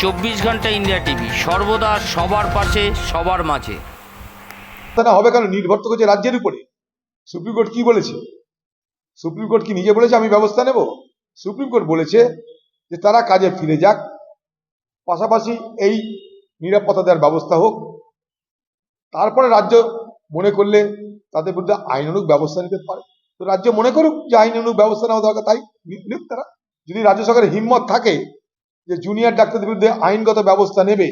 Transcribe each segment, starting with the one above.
চব্বিশ ঘণ্টা India TV. সর্বদা সবার পাশে, সবার মাঝে। তা না, হবে কেন? নির্ভর তো করছে রাজ্যের উপরে। সুপ্রিম কোর্ট কি বলেছে? সুপ্রিম কোর্ট কি নিজে বলেছে, আমি ব্যবস্থা নেব? সুপ্রিম কোর্ট বলেছে যে তারা কাজে ফিরে যাক। পাশাপাশি এই নিরাপত্তা দেওয়ার ব্যবস্থা হোক। তারপরে রাজ্য মনে করলে তাদের বিরুদ্ধে আইনানুগ ব্যবস্থা নিতে পারে। তো রাজ্য মনে করুক যে আইনানুগ ব্যবস্থা নেওয়া দরকার, তাই নিক তারা। যদি রাজ্য সরকারের হিম্মত থাকে যে জুনিয়র ডাক্তারদের বিরুদ্ধে আইনগত ব্যবস্থা নেবে,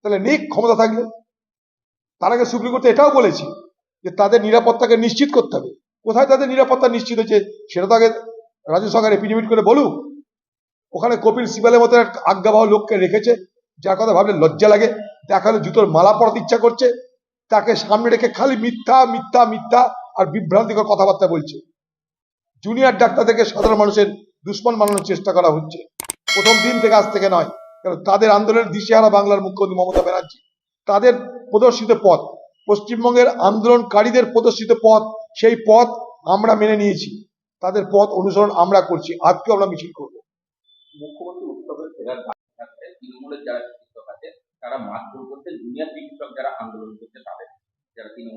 তাহলে নিক ক্ষমতা থাকবে। তার আগে সুপ্রিম কোর্ট এটাও বলেছি যে তাদের নিরাপত্তাকে নিশ্চিত করতে হবে। কোথায় তাদের নিরাপত্তা নিশ্চিত হয়েছে, সেটা তো আগে রাজ্য সরকার এপিডেমিট করে বলুক। ওখানে কপিল সিবালের মতো এক আজ্ঞাবহ লোককে রেখেছে, যার কথা ভাবলে লজ্জা লাগে। দেখালে জুতোর মালা পরাতে ইচ্ছা করছে, তাকে সামনে রেখে খালি মিথ্যা মিথ্যা মিথ্যা আর বিভ্রান্তিকর কথাবার্তা বলছে। জুনিয়র ডাক্তার ডাক্তারদেরকে সাধারণ মানুষের দুশ্মন বানানোর চেষ্টা করা হচ্ছে। প্রথম দিন থেকে আজ থেকে নয়। কারণ তাদের আন্দোলনের দিশেহারা বাংলার মুখ্যমন্ত্রী মমতা ব্যানার্জি। তাদের প্রদর্শিত পথ পশ্চিমবঙ্গের আন্দোলনকারীদের প্রদর্শিত পথ সেই পথ আমরা মেনে নিয়েছি। তাদের পথ অনুসরণ আমরা করছি। আজকেও আমরা মিছিল করব। মুখ্যমন্ত্রী উৎসবে ফেরার তৃণমূলের যারা চিকিৎসক আছে তারা মারধর করছে জুনিয়র চিকিৎসক যারা আন্দোলন করছে তাদের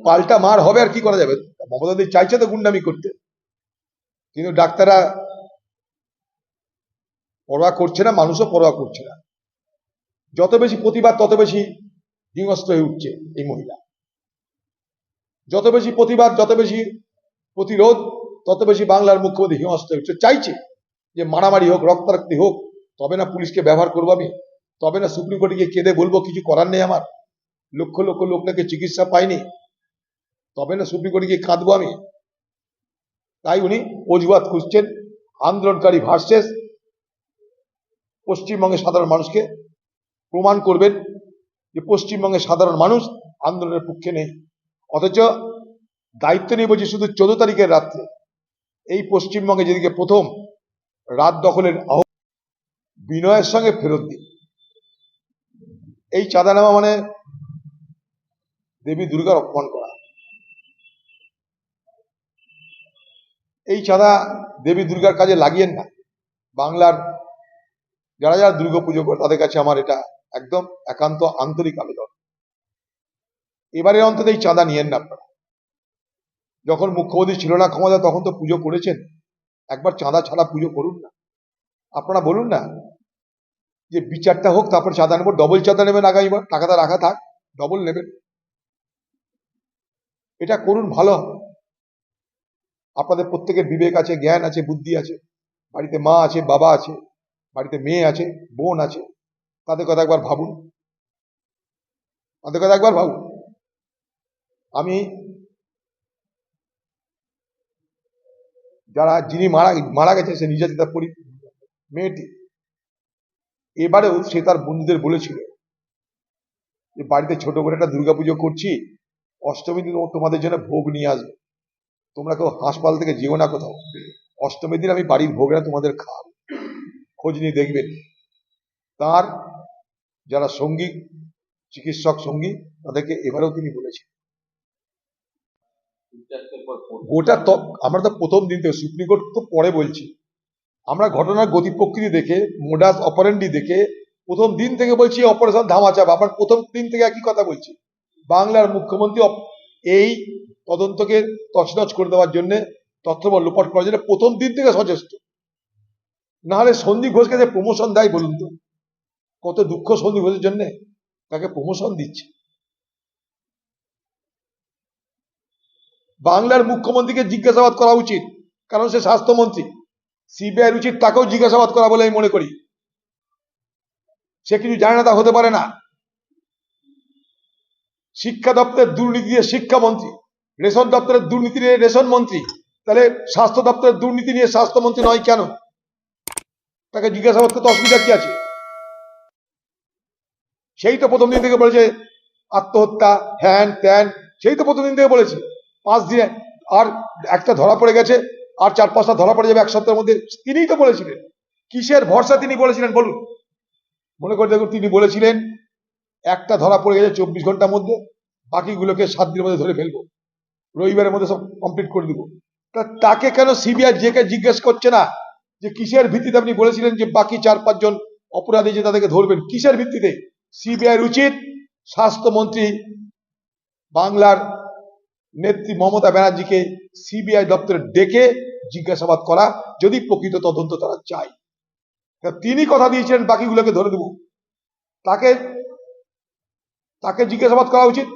পাল্টা মার হবে আর কি করা যাবে? মমতা দি চাইছে তো গুন্ডামি করতে। কিন্তু ডাক্তাররা পরোয়া করছে না, মানুষও পরোয়া করছে না। যত বেশি প্রতিবাদ, তত বেশি হিংস্র হয়ে উঠছে এই মহিলা। যত বেশি প্রতিবাদ, যত বেশি প্রতিরোধ, তত বেশি বাংলার মুখ্যমন্ত্রী হিংস্র হয়ে উঠছে। চাইছে যে মারামারি হোক, রক্তারক্তি হোক, তবে না পুলিশকে ব্যবহার করব আমি? তবে না সুপ্রিম কোর্টে গিয়ে কেঁদে বলব, কিছু করার নেই আমার? লক্ষ লক্ষ লোক নাকি চিকিৎসা পায়নি? তবে না সুপ্রিম কোর্টে গিয়ে কাঁদবো আমি? তাই উনি অজুহাত খুঁজছেন, আন্দোলনকারী ভার্সেস পশ্চিমবঙ্গের সাধারণ মানুষকে প্রমাণ করবেন যে পশ্চিমবঙ্গের সাধারণ মানুষ আন্দোলনের পক্ষে নেই। অথচ দায়িত্ব নিয়ে বলছি শুধু চোদ্দ তারিখের রাত্রে। এই পশ্চিমবঙ্গে যেদিকে প্রথম রাত দখলের আহ, বিনয়ের সঙ্গে ফেরত দিন। এই চাঁদা নেওয়া মানে দেবী দুর্গার অপমান করা। এই চাঁদা দেবী দুর্গার কাজে লাগিয়েন না। বাংলার যারা যারা দুর্গা পুজো করে তাদের কাছে আমার এটা একদম একান্ত আন্তরিক আবেদন। এবারে অন্তত এই চাঁদা নিয়েন না আপনারা। যখন মুখ্যমন্ত্রী ছিল না ক্ষমতা তখন তো পুজো করেছেন। একবার চাঁদা ছাড়া পুজো করুন না। আপনারা বলুন না যে বিচারটা হোক, তারপর চাঁদা নেব ডবল চাঁদা নেবেন আগামীবার টাকাটা রাখা থাক ডবল নেবেন। এটা করুন ভালো আপনাদের প্রত্যেকের বিবেক আছে, জ্ঞান আছে, বুদ্ধি আছে। বাড়িতে মা আছে, বাবা আছে। বাড়িতে মেয়ে আছে, বোন আছে, তাদের কথা একবার ভাবুন। তাদের কথা একবার ভাবুন। আমি যারা, যিনি মারা মারা গেছে, সে নির্যাতিতা পরি মেয়েটি। এবারেও সে তার বন্ধুদের বলেছিল যে, বাড়িতে ছোট করে একটা দুর্গাপুজো করছি, অষ্টমী দিন ও তোমাদের জন্য ভোগ নিয়ে আসবে। তোমরা কেউ হাসপাতাল থেকে যেও না কোথাও। অষ্টমীর দিন আমি বাড়ির ভোগেরা তোমাদের খাওয়াবো। খোঁজ নিয়ে দেখবেন। তার যারা সঙ্গী, চিকিৎসক সঙ্গী, তাদেরকে এবারেও তিনি বলেছেন। গোটা আমরা তো প্রথম দিন থেকে, সুপ্রিম কোর্ট তো পরে বলছি। আমরা ঘটনার গতি প্রকৃতি দেখে মোডাস অপারেন্ডি দেখে, প্রথম দিন থেকে বলছি অপারেশন ধামাচাপ। আবার প্রথম দিন থেকে একই কথা বলছি। বাংলার মুখ্যমন্ত্রী এই তদন্তকে তছনছ করে দেওয়ার জন্য তথ্য লোপাট করার জন্য প্রথম দিন থেকে সচেষ্ট। নাহলে সন্দীপ ঘোষকে যে প্রমোশন দেয় বলুন তো? কত দুঃখ সন্দীপ ঘোষের জন্য? তাকে প্রমোশন দিচ্ছে। বাংলার মুখ্যমন্ত্রীকে জিজ্ঞাসাবাদ করা উচিত, কারণ সে স্বাস্থ্যমন্ত্রী। সিবিআই উচিত তাকেও জিজ্ঞাসাবাদ করা বলে আমি মনে করি। সে কিছু জানে না, তা হতে পারে না। শিক্ষা দপ্তরের দুর্নীতি নিয়ে শিক্ষামন্ত্রী, রেশন দপ্তরের দুর্নীতি নিয়ে রেশন মন্ত্রী, তাহলে স্বাস্থ্য দপ্তরের দুর্নীতি নিয়ে স্বাস্থ্যমন্ত্রী নয় কেন? তাকে জিজ্ঞাসাবাদ করতে অসুবিধা কি আছে? সেই তো প্রথম দিন থেকে বলেছে, আত্মহত্যা, হ্যান ত্যান, সেই তো প্রথম দিন থেকে বলেছে। পাঁচ দিনে, আর একটা ধরা পড়ে গেছে, আর চার পাঁচটা ধরা পড়ে যাবে এক সপ্তাহের মধ্যে। তিনিই তো বলেছিলেন। কিসের ভরসা তিনি বলেছিলেন, বলুন। মনে করে দেখুন, তিনি বলেছিলেন, একটা ধরা পড়ে গেছে চব্বিশ ঘণ্টার মধ্যে, বাকিগুলোকে সাত দিনের মধ্যে ধরে ফেলব। রবিবারের মধ্যে সব কমপ্লিট করে দিব। তা তাকে কেন সিবিআই জেকে জিজ্ঞেস করছে না? যে কিসের ভিত্তিতে আপনি বলেছিলেন যে বাকি চার, পাঁচজন অপরাধী যে তাদেরকে ধরবেন, কিসের ভিত্তিতে? সিবিআইয়ের উচিত স্বাস্থ্যমন্ত্রী বাংলার নেত্রী মমতা ব্যানার্জিকে সিবিআই দপ্তরে ডেকে জিজ্ঞাসাবাদ করা, যদি প্রকৃত তদন্ত তারা চায়। তিনি কথা দিয়েছিলেন, বাকিগুলোকে ধরে দেব। তাকে তাকে জিজ্ঞাসাবাদ করা উচিত,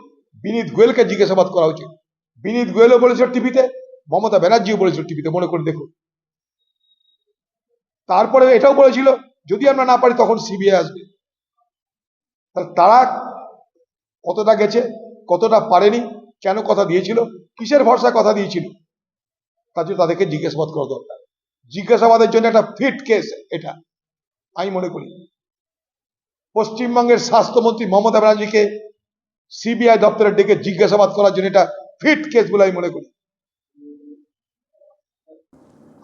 বিনীত গোয়েলকে জিজ্ঞাসাবাদ করা উচিত। বিনীত গোয়েলও বলেছিল টিভিতে, মমতা ব্যানার্জিও বলেছিল টিভিতে, মনে করে দেখুন। তারপরে এটাও বলেছিল, যদি আমরা না পারি তখন সিবিআই আসবে। তারা কতটা গেছে, কতটা পারেনি, কেন কথা দিয়েছিল, কিসের ভরসা কথা দিয়েছিল, তার জন্য তাদেরকে জিজ্ঞাসাবাদ করা দরকার। জিজ্ঞাসাবাদের জন্য একটা ফিট কেস এটা, আমি মনে করি। পশ্চিমবঙ্গের স্বাস্থ্যমন্ত্রী মমতা ব্যানার্জিকে সিবিআই দপ্তরের ডেকে জিজ্ঞাসাবাদ করার জন্য এটা ফিট কেস বলে আমি মনে করি।